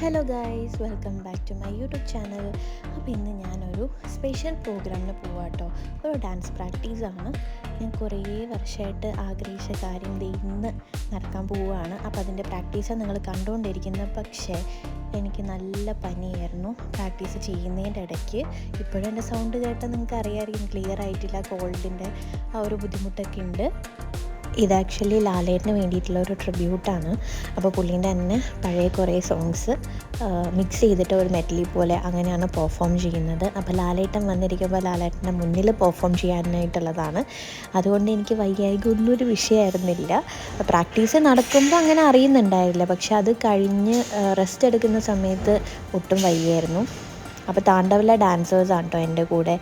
Hello guys welcome back to my YouTube channel അപ്പോൾ ഇന്ന് ഞാനൊരു സ്പെഷ്യൽ പ്രോഗ്രാമിന് പോവാം കേട്ടോ ഒരു ഡാൻസ് പ്രാക്ടീസാണ് ഞാൻ കുറേ വർഷമായിട്ട് ആഗ്രഹിച്ച കാര്യം ഇന്ന് നടക്കാൻ പോവുകയാണ് അപ്പോൾ അതിന്റെ പ്രാക്ടീസാണ് നിങ്ങൾ കണ്ടുകൊണ്ടിരിക്കുന്നത് പക്ഷേ എനിക്ക് നല്ല പനിയായിരുന്നു പ്രാക്ടീസ് ചെയ്യുന്നതിന്റെ ഇടയ്ക്ക്. ഇപ്പോഴും എന്റെ സൗണ്ട് കേട്ടാൽ നിങ്ങൾക്ക് അറിയാമായിരിക്കും ക്ലിയർ ആയിട്ടില്ല കോൾഡിന്റെ ആ ഒരു ബുദ്ധിമുട്ടൊക്കെ ഉണ്ട്. ഇത് ആക്ച്വലി ലാലേട്ടിന് വേണ്ടിയിട്ടുള്ള ഒരു ട്രിബ്യൂട്ടാണ് അപ്പോൾ പുള്ളീന്റെ തന്നെ പഴയ കുറേ സോങ്സ് മിക്സ് ചെയ്തിട്ട് ഒരു മെറ്റലി പോലെ അങ്ങനെയാണ് പെർഫോം ചെയ്യുന്നത്. അപ്പോൾ ലാലേട്ടൻ വന്നിരിക്കുമ്പോൾ ലാലേട്ടന്റെ മുന്നിൽ പെർഫോം ചെയ്യാനായിട്ടുള്ളതാണ്. അതുകൊണ്ട് എനിക്ക് വൈകായിക ഒന്നും ഒരു വിഷയമായിരുന്നില്ല. പ്രാക്ടീസ് നടക്കുമ്പോൾ അങ്ങനെ അറിയുന്നുണ്ടായിരുന്നില്ല പക്ഷെ അത് കഴിഞ്ഞ് റെസ്റ്റ് എടുക്കുന്ന സമയത്ത് ഒട്ടും വയ്യായിരുന്നു അപ്പോൾ താണ്ടവല്ല ഡാൻസേഴ്സ് ആണ് കേട്ടോ എന്റെ കൂടെ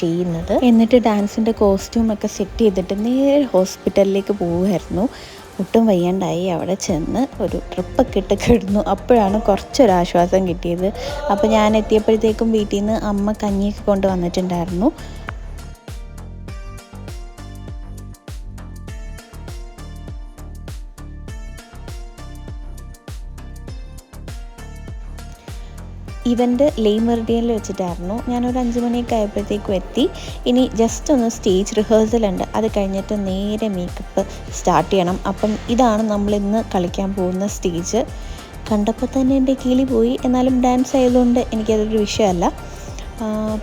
ചെയ്യുന്നത്. എന്നിട്ട് ഡാൻസിന്റെ കോസ്റ്റ്യൂമൊക്കെ സെറ്റ് ചെയ്തിട്ട് നേരെ ഹോസ്പിറ്റലിലേക്ക് പോവുമായിരുന്നു. ഒട്ടും വയ്യാണ്ടായി അവിടെ ചെന്ന് ഒരു ട്രിപ്പൊക്കെ ഇട്ട് കിടന്നു. അപ്പോഴാണ് കുറച്ചൊരാശ്വാസം കിട്ടിയത്. അപ്പോൾ ഞാൻ എത്തിയപ്പോഴത്തേക്കും വീട്ടിൽ നിന്ന് അമ്മ കഞ്ഞിയൊക്കെ കൊണ്ട് വന്നിട്ടുണ്ടായിരുന്നു. ഇവന്റ് ലേ മെറിഡിയനിൽ വെച്ചിട്ടായിരുന്നു. ഞാനൊരു അഞ്ച് മണിയൊക്കെ ആയപ്പോഴത്തേക്കും എത്തി. ഇനി ജസ്റ്റ് ഒന്ന് സ്റ്റേജ് റിഹേഴ്സൽ ഉണ്ട്. അത് കഴിഞ്ഞിട്ട് നേരെ മേക്കപ്പ് സ്റ്റാർട്ട് ചെയ്യണം. അപ്പം ഇതാണ് നമ്മൾ ഇന്ന് കളിക്കാൻ പോകുന്ന സ്റ്റേജ് കണ്ടപ്പോൾ തന്നെ എന്റെ കീളി പോയി. എന്നാലും ഡാൻസ് ആയതുകൊണ്ട് എനിക്കതൊരു വിഷയമല്ല.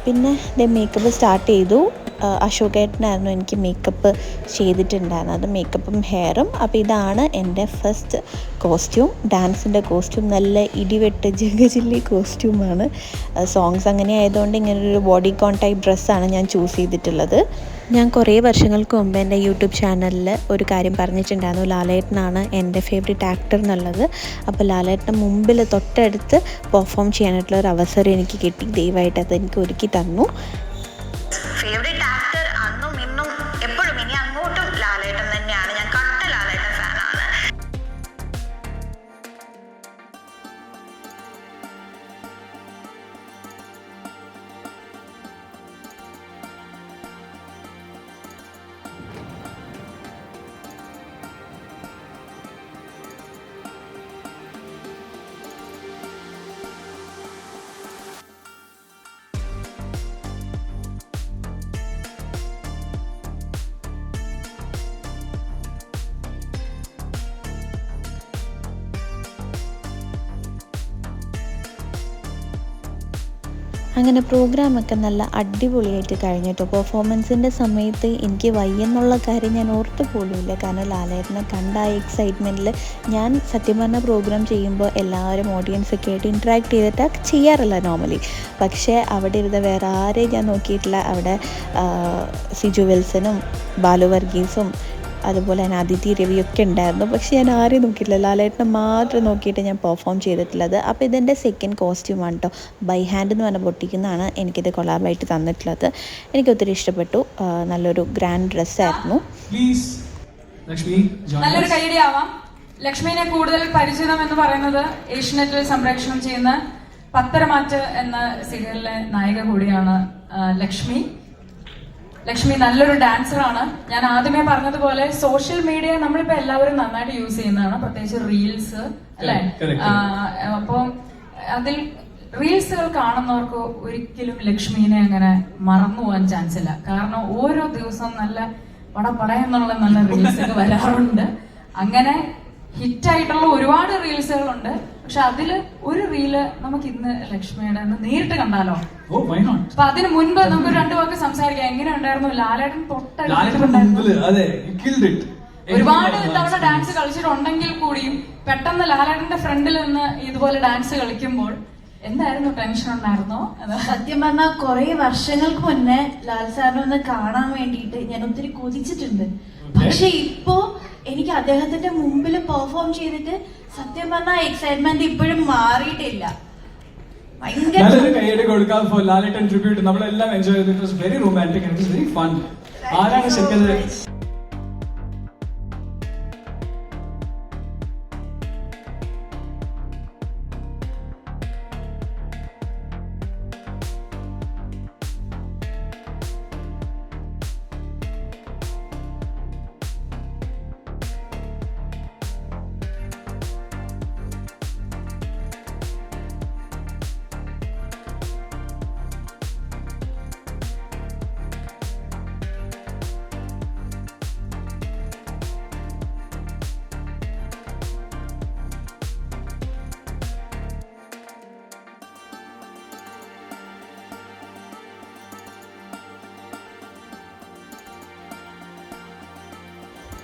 പിന്നെ ദ മേക്കപ്പ് സ്റ്റാർട്ട് ചെയ്തു. അശോകേട്ടനായിരുന്നു എനിക്ക് മേക്കപ്പ് ചെയ്തിട്ടുണ്ടായിരുന്നത്. മേക്കപ്പും ഹെയറും അപ്പോൾ ഇതാണ് എന്റെ ഫസ്റ്റ് കോസ്റ്റ്യൂം ഡാൻസിന്റെ കോസ്റ്റ്യൂം നല്ല ഇടിവെട്ട് ജഗജില്ലി കോസ്റ്റ്യൂമാണ് സോങ്സ് അങ്ങനെ ആയതുകൊണ്ട് ഇങ്ങനൊരു ബോഡി കോൺ ടൈപ്പ് ഡ്രസ്സാണ് ഞാൻ ചൂസ് ചെയ്തിട്ടുള്ളത്. ഞാൻ കുറേ വർഷങ്ങൾക്ക് മുമ്പ് എന്റെ യൂട്യൂബ് ചാനലിൽ ഒരു കാര്യം പറഞ്ഞിട്ടുണ്ടായിരുന്നു. ലാലേട്ടനാണ് എന്റെ ഫേവറേറ്റ് ആക്ടർ എന്നുള്ളത്. അപ്പോൾ ലാലേട്ടൻ മുമ്പിൽ തൊട്ടടുത്ത് പെർഫോം ചെയ്യാനായിട്ടുള്ള ഒരു അവസരം എനിക്ക് കിട്ടി. ദയവായിട്ട് അത് എനിക്ക് ഒരുക്കി തന്നു. അങ്ങനെ പ്രോഗ്രാമൊക്കെ നല്ല അടിപൊളിയായിട്ട് കഴിഞ്ഞിട്ടോ. പെർഫോമൻസിന്റെ സമയത്ത് എനിക്ക് വയ്യെന്നുള്ള കാര്യം ഞാൻ ഓർത്ത് പോലുമില്ല. കാരണം ലാലേട്ടനെ കണ്ട ആ എക്സൈറ്റ്മെന്റിൽ ഞാൻ സത്യം പറഞ്ഞ പ്രോഗ്രാം ചെയ്യുമ്പോൾ എല്ലാവരും ഓഡിയൻസൊക്കെ ആയിട്ട് ഇൻട്രാക്ട് ചെയ്തിട്ട് ചെയ്യാറില്ല നോർമലി പക്ഷേ അവിടെ ഇരുന്ന വേറെ ആരെയും ഞാൻ നോക്കിയിട്ടില്ല. അവിടെ സിജു വിൽസനും ബാലു വർഗീസും അതുപോലെ തന്നെ അതിഥി രവിയൊക്കെ ഉണ്ടായിരുന്നു. പക്ഷെ ഞാൻ ആരെയും നോക്കിയിട്ടില്ല. ലാലേട്ടനെ മാത്രം നോക്കിയിട്ട് ഞാൻ പെർഫോം ചെയ്തിട്ടുള്ളത്. അപ്പോൾ ഇതെന്റെ സെക്കൻഡ് കോസ്റ്റ്യൂമാണ് കേട്ടോ ബൈ ഹാൻഡ് എന്ന് പറഞ്ഞ പൊട്ടിക്കുന്നതാണ് എനിക്കിത് കൊളാബായിട്ട് തന്നിട്ടുള്ളത്. എനിക്ക് ഒത്തിരി ഇഷ്ടപ്പെട്ടു. നല്ലൊരു ഗ്രാൻഡ് ഡ്രസ്സായിരുന്നു നല്ലൊരു ലക്ഷ്മിനെ കൂടുതൽ പരിചിതം എന്ന് പറയുന്നത് ഏഷ്യനെറ്റിൽ സംപ്രേഷണം ചെയ്യുന്ന പത്തരമാറ്റ് എന്ന സീരിയലിലെ നായിക കൂടിയാണ് ലക്ഷ്മി. ലക്ഷ്മി നല്ലൊരു ഡാൻസർ ആണ്. ഞാൻ ആദ്യമേ പറഞ്ഞതുപോലെ സോഷ്യൽ മീഡിയ നമ്മളിപ്പോ എല്ലാവരും നന്നായിട്ട് യൂസ് ചെയ്യുന്നതാണ്. പ്രത്യേകിച്ച് റീൽസ് അല്ലെ. അപ്പം അതിൽ റീൽസുകൾ കാണുന്നവർക്ക് ഒരിക്കലും ലക്ഷ്മിനെ അങ്ങനെ മറന്നു പോകാൻ ചാൻസ് ഇല്ല. കാരണം ഓരോ ദിവസവും നല്ല പടപട എന്നുള്ള നല്ല റീൽസുകൾ വരാറുണ്ട്. അങ്ങനെ ഹിറ്റായിട്ടുള്ള ഒരുപാട് റീൽസുകളുണ്ട് പക്ഷെ അതിൽ ഒരു റീൽ നമുക്ക് ഇന്ന് ലക്ഷ്മിയുടെ നേരിട്ട് കണ്ടാലോ? അപ്പൊ അതിന് മുൻപ് നമുക്ക് രണ്ടു വാക്ക് സംസാരിക്കാം. എങ്ങനെ ഉണ്ടായിരുന്നു? ലാലേട്ടൻ it. ഒരുപാട് തവണ ഡാൻസ് കളിച്ചിട്ടുണ്ടെങ്കിൽ കൂടിയും പെട്ടെന്ന് ലാലേട്ടന്റെ ഫ്രണ്ടിൽ നിന്ന് ഇതുപോലെ ഡാൻസ് കളിക്കുമ്പോൾ എന്തായിരുന്നു ടെൻഷൻ ഉണ്ടായിരുന്നോ? സത്യം പറഞ്ഞാൽ കുറെ വർഷങ്ങൾക്ക് മുന്നേ ലാൽ സാറിനെ ഒന്ന് കാണാൻ വേണ്ടിയിട്ട് ഞാൻ ഒത്തിരി കൊതിച്ചിട്ടുണ്ട്. പക്ഷെ ഇപ്പോ എനിക്ക് അദ്ദേഹത്തിന്റെ മുമ്പിൽ പെർഫോം ചെയ്തിട്ട് സത്യം പറഞ്ഞാൽ എക്സൈറ്റ്മെന്റ് ഇപ്പോഴും മാറിയിട്ടില്ല. നല്ലൊരു കൈയടി കൊടുക്കാൻ ഫോർ ലാലേട്ടൻ ട്രിബ്യൂട്ട് നമ്മളെല്ലാം എൻജോയ് ചെയ്തു it was very romantic and it very fun ആരാണ് ശരിക്കും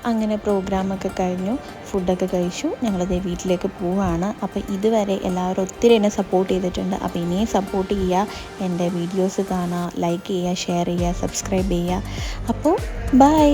അങ്ങനെ പ്രോഗ്രാമൊക്കെ കഴിഞ്ഞു. ഫുഡൊക്കെ കഴിച്ചു. ഞങ്ങളത് വീട്ടിലേക്ക് പോവുകയാണ് അപ്പോൾ ഇതുവരെ എല്ലാവരും ഒത്തിരി എന്നെ സപ്പോർട്ട് ചെയ്തിട്ടുണ്ട്. അപ്പോൾ ഇനിയും സപ്പോർട്ട് ചെയ്യുക. എന്റെ വീഡിയോസ് കാണുക ലൈക്ക് ചെയ്യുക ഷെയർ ചെയ്യുക സബ്സ്ക്രൈബ് ചെയ്യുക. അപ്പോൾ ബൈ